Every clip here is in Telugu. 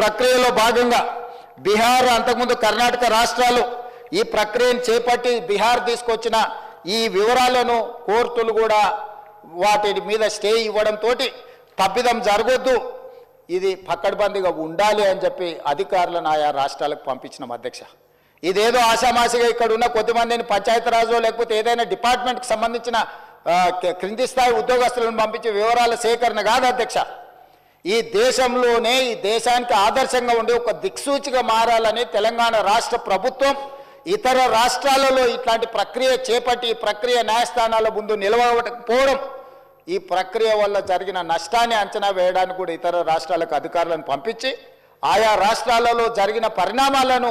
ప్రక్రియలో భాగంగా బీహార్ అంతకుముందు కర్ణాటక రాష్ట్రాలు ఈ ప్రక్రియను చేపట్టి బీహార్ తీసుకొచ్చిన ఈ వివరాలను కోర్టులు కూడా వాటి మీద స్టే ఇవ్వడంతో తప్పిదం జరగొద్దు. ఇది పక్కడబందిగా ఉండాలి అని చెప్పి అధికారులను ఆయా రాష్ట్రాలకు పంపించిన అధ్యక్ష. ఇదేదో ఆశామాసిగా ఇక్కడ ఉన్న కొద్దిమందిని పంచాయతీరాజో లేకపోతే ఏదైనా డిపార్ట్మెంట్కి సంబంధించిన క్రింది స్థాయి ఉద్యోగస్తులను పంపించే వివరాల సేకరణ కాదు అధ్యక్ష. ఈ దేశంలోనే ఈ దేశానికి ఆదర్శంగా ఉండే ఒక దిక్సూచిగా మారాలని తెలంగాణ రాష్ట్ర ప్రభుత్వం ఇతర రాష్ట్రాలలో ఇట్లాంటి ప్రక్రియ చేపట్టి ఈ ప్రక్రియ న్యాయస్థానాల ముందు నిలవకపోవడం ఈ ప్రక్రియ వల్ల జరిగిన నష్టాన్ని అంచనా వేయడానికి కూడా ఇతర రాష్ట్రాలకు అధికారులను పంపించి ఆయా రాష్ట్రాలలో జరిగిన పరిణామాలను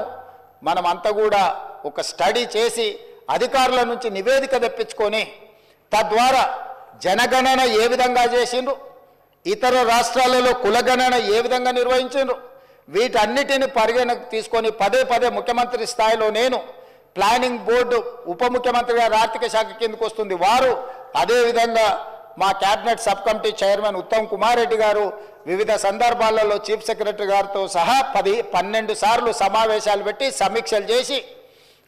మనం అంతా కూడా ఒక స్టడీ చేసి అధికారుల నుంచి నివేదిక తెప్పించుకొని తద్వారా జనగణన ఏ విధంగా చేసిండ్రు? ఇతర రాష్ట్రాలలో కులగణన ఏ విధంగా నిర్వహించారు వీటన్నిటిని పరిగణకు తీసుకొని పదే పదే ముఖ్యమంత్రి స్థాయిలో నేను ప్లానింగ్ బోర్డు ఉప ముఖ్యమంత్రి గారు ఆర్థిక శాఖ కిందకు వస్తుంది. వారు అదేవిధంగా మా cabinet sub committee chairman Uttam Kumar Reddy గారు వివిధ సందర్భాలలో చీఫ్ సెక్రటరీ గారితో సహా పది పన్నెండు సార్లు సమావేశాలు పెట్టి సమీక్షలు చేసి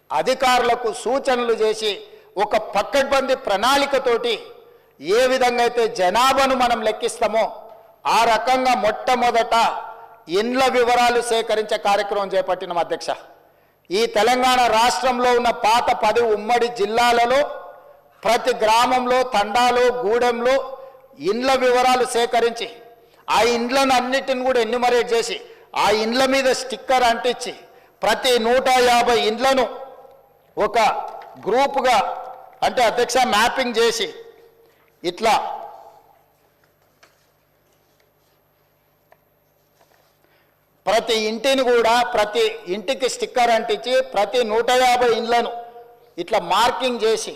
అధికారులకు సూచనలు చేసి ఒక పక్కడ్బందీ ప్రణాళికతోటి ఏ విధంగా అయితే జనాభాను మనం లెక్కిస్తామో ఆ రకంగా మొట్టమొదట ఇండ్ల వివరాలు సేకరించే కార్యక్రమం చేపట్టిన అధ్యక్ష. ఈ తెలంగాణ రాష్ట్రంలో ఉన్న పాత పది ఉమ్మడి జిల్లాలలో ప్రతి గ్రామంలో తండాలు గూడెంలో ఇండ్ల వివరాలు సేకరించి ఆ ఇండ్లను అన్నిటిని కూడా ఎన్యుమరేట్ చేసి ఆ ఇండ్ల మీద స్టిక్కర్ అంటించి ప్రతి నూట యాభై ఇండ్లను ఒక గ్రూపుగా అంటే అధ్యక్ష మ్యాపింగ్ చేసి ఇట్లా. ప్రతి ఇంటిని కూడా ప్రతి ఇంటికి స్టిక్కర్ అంటించి ప్రతి నూట యాభై ఇండ్లను ఇట్లా మార్కింగ్ చేసి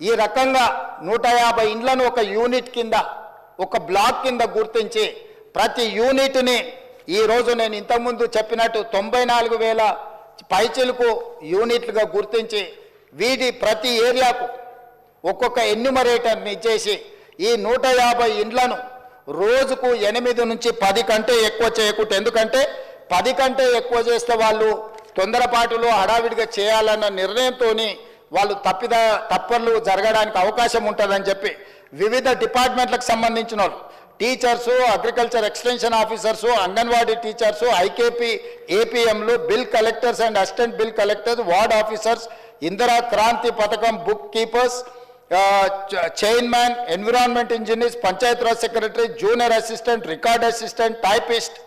ఈ రకంగా నూట యాభై ఇండ్లను ఒక యూనిట్ కింద ఒక బ్లాక్ కింద గుర్తించి ప్రతి యూనిట్ని ఈరోజు నేను ఇంతకుముందు చెప్పినట్టు తొంభై నాలుగు వేల పైచిలకు యూనిట్లుగా గుర్తించి వీటి ప్రతి ఏరియాకు ఒక్కొక్క ఎన్యుమరేటర్ని ఇచ్చేసి ఈ నూట యాభై ఇండ్లను రోజుకు ఎనిమిది నుంచి పది కంటే ఎక్కువ చేయకూడదు ఎందుకంటే పది కంటే ఎక్కువ చేస్తే వాళ్ళు తొందరపాటులో హడావిడిగా చేయాలన్న నిర్ణయంతోని వాళ్ళు తప్పిద తప్పర్లు జరగడానికి అవకాశం ఉంటుందని చెప్పి వివిధ డిపార్ట్మెంట్లకు సంబంధించిన వాళ్ళు teachers agriculture extension officers anganwadi teachers IKP ఏపీఎంలు bill collectors and assistant bill collectors ward officers Indira Kranti పథకం book keepers chairman environment engineers Panchayati Raj secretary junior assistant record assistant typist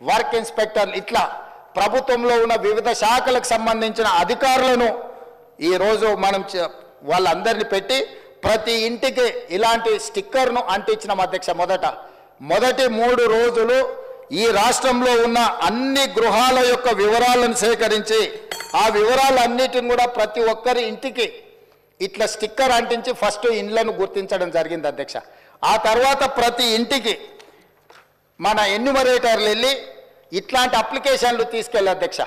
work inspector ఇట్లా ప్రభుత్వంలో ఉన్న వివిధ శాఖలకు సంబంధించిన అధికారులను ఈరోజు మనం వాళ్ళందరినీ పెట్టి ప్రతి ఇంటికి ఇలాంటి స్టిక్కర్ను అంటించిన అధ్యక్ష మొదట. మొదటి మూడు రోజులు ఈ రాష్ట్రంలో ఉన్న అన్ని గృహాల యొక్క వివరాలను సేకరించి ఆ వివరాలన్నిటిని కూడా ప్రతి ఒక్కరి ఇంటికి ఇట్లా స్టిక్కర్ అంటించి ఫస్ట్ ఇండ్లను గుర్తించడం జరిగింది అధ్యక్ష. ఆ తర్వాత ప్రతి ఇంటికి మన ఎన్యుమరేటర్లు వెళ్ళి ఇట్లాంటి అప్లికేషన్లు తీసుకెళ్ళి అధ్యక్ష.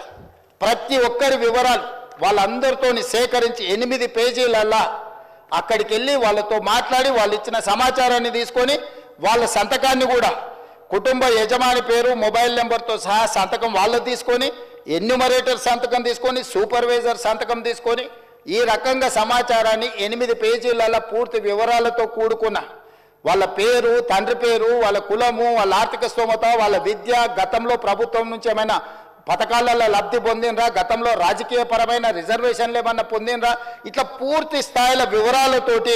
ప్రతి ఒక్కరి వివరాలు వాళ్ళందరితోని సేకరించి ఎనిమిది పేజీలల్లా అక్కడికి వెళ్ళి వాళ్ళతో మాట్లాడి వాళ్ళు ఇచ్చిన సమాచారాన్ని తీసుకొని వాళ్ళ సంతకాన్ని కూడా కుటుంబ యజమాని పేరు మొబైల్ నెంబర్తో సహా సంతకం వాళ్ళు తీసుకొని ఎన్యుమరేటర్ సంతకం తీసుకొని సూపర్వైజర్ సంతకం తీసుకొని ఈ రకంగా సమాచారాన్ని ఎనిమిది పేజీలలో పూర్తి వివరాలతో కూడుకున్న వాళ్ళ పేరు తండ్రి పేరు వాళ్ళ కులము వాళ్ళ ఆర్థిక స్తోమత వాళ్ళ విద్య గతంలో ప్రభుత్వం నుంచి ఏమైనా పథకాలలో లబ్ధి పొందినరా గతంలో రాజకీయ పరమైన రిజర్వేషన్లు ఏమన్నా పొందినరా ఇట్లా పూర్తి స్థాయిల వివరాలతోటి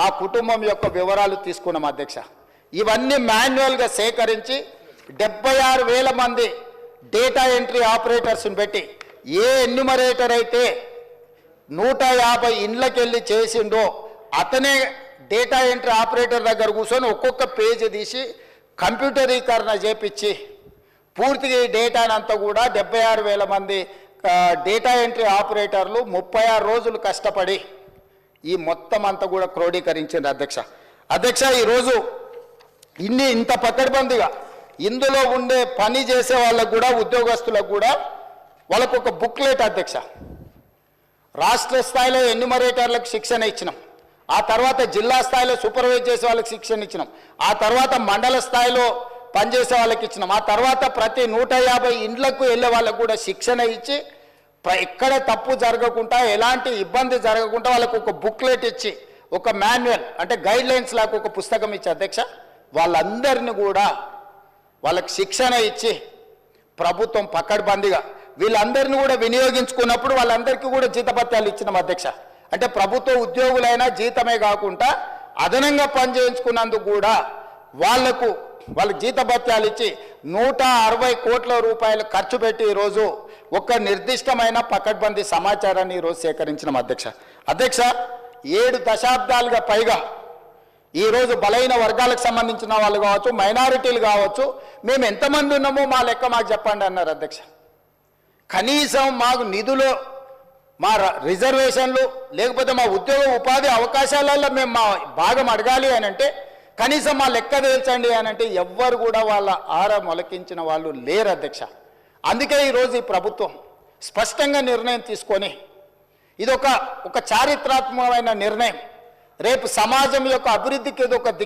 ఆ కుటుంబం యొక్క వివరాలు తీసుకున్నాం అధ్యక్ష. ఇవన్నీ మాన్యువల్గా సేకరించి డెబ్బై ఆరు వేల మంది డేటా ఎంట్రీ ఆపరేటర్స్ని పెట్టి ఏ ఎన్యుమరేటర్ అయితే నూట యాభై ఇండ్లకెళ్ళి చేసిండో అతనే డేటా ఎంట్రీ ఆపరేటర్ దగ్గర కూర్చొని ఒక్కొక్క పేజీ తీసి కంప్యూటరీకరణ చేపించి పూర్తిగా ఈ డేటానంతా కూడా డెబ్బై ఆరు వేల మంది డేటా ఎంట్రీ ఆపరేటర్లు ముప్పై ఆరు రోజులు కష్టపడి ఈ మొత్తం అంతా కూడా క్రోడీకరించింది అధ్యక్ష. అధ్యక్ష ఈరోజు ఇన్ని ఇంత పకడ్బందీగా ఇందులో ఉండే పని చేసే వాళ్ళకు కూడా ఉద్యోగస్తులకు కూడా వాళ్ళకు ఒక బుక్లెట్ అధ్యక్ష. రాష్ట్ర స్థాయిలో ఎన్యుమరేటర్లకు శిక్షణ ఇచ్చినాం. ఆ తర్వాత జిల్లా స్థాయిలో సూపర్వైజ్ చేసే వాళ్ళకి శిక్షణ ఇచ్చినాం. ఆ తర్వాత మండల స్థాయిలో పనిచేసే వాళ్ళకి ఇచ్చినాం. ఆ తర్వాత ప్రతి నూట యాభై ఇండ్లకు వెళ్ళే వాళ్ళకు కూడా శిక్షణ ఇచ్చి ఎక్కడ తప్పు జరగకుండా ఎలాంటి ఇబ్బంది జరగకుండా వాళ్ళకు ఒక బుక్లెట్ ఇచ్చి ఒక మాన్యువల్ అంటే గైడ్ లైన్స్ లాగా ఒక పుస్తకం ఇచ్చి అధ్యక్ష వాళ్ళందరిని కూడా వాళ్ళకి శిక్షణ ఇచ్చి ప్రభుత్వం పక్కడబందిగా వీళ్ళందరినీ కూడా వినియోగించుకున్నప్పుడు వాళ్ళందరికీ కూడా జీతభత్యాలు ఇచ్చినాం అధ్యక్ష. అంటే ప్రభుత్వ ఉద్యోగులైనా జీతమే కాకుండా అదనంగా పనిచేయించుకున్నందుకు కూడా వాళ్ళకు వాళ్ళకి జీతభత్యాలు ఇచ్చి నూట అరవై కోట్ల రూపాయలు ఖర్చు పెట్టి ఈరోజు ఒక నిర్దిష్టమైన పకడ్బందీ సమాచారాన్ని ఈరోజు సేకరించిన అధ్యక్ష. అధ్యక్ష ఏడు దశాబ్దాలుగా పైగా ఈరోజు బలైన వర్గాలకు సంబంధించిన వాళ్ళు కావచ్చు మైనారిటీలు కావచ్చు మేము ఎంతమంది ఉన్నామో మా లెక్క మాకు చెప్పండి అన్నారు అధ్యక్ష. కనీసం మాకు నిధులు మా ర- రిజర్వేషన్లు లేకపోతే మా ఉద్యోగ ఉపాధి అవకాశాలలో మేము మా భాగం అడగాలి అని అంటే కనీసం మా లెక్క తేల్చండి అని అంటే ఎవ్వరు కూడా వాళ్ళ ఆర మొలకించిన వాళ్ళు లేరు అధ్యక్ష. అందుకే ఈరోజు ఈ ప్రభుత్వం స్పష్టంగా నిర్ణయం తీసుకొని ఇది ఒక ఒక చారిత్రాత్మకమైన నిర్ణయం. రేపు సమాజం యొక్క అభివృద్ధికి ఇది ఒక దిక్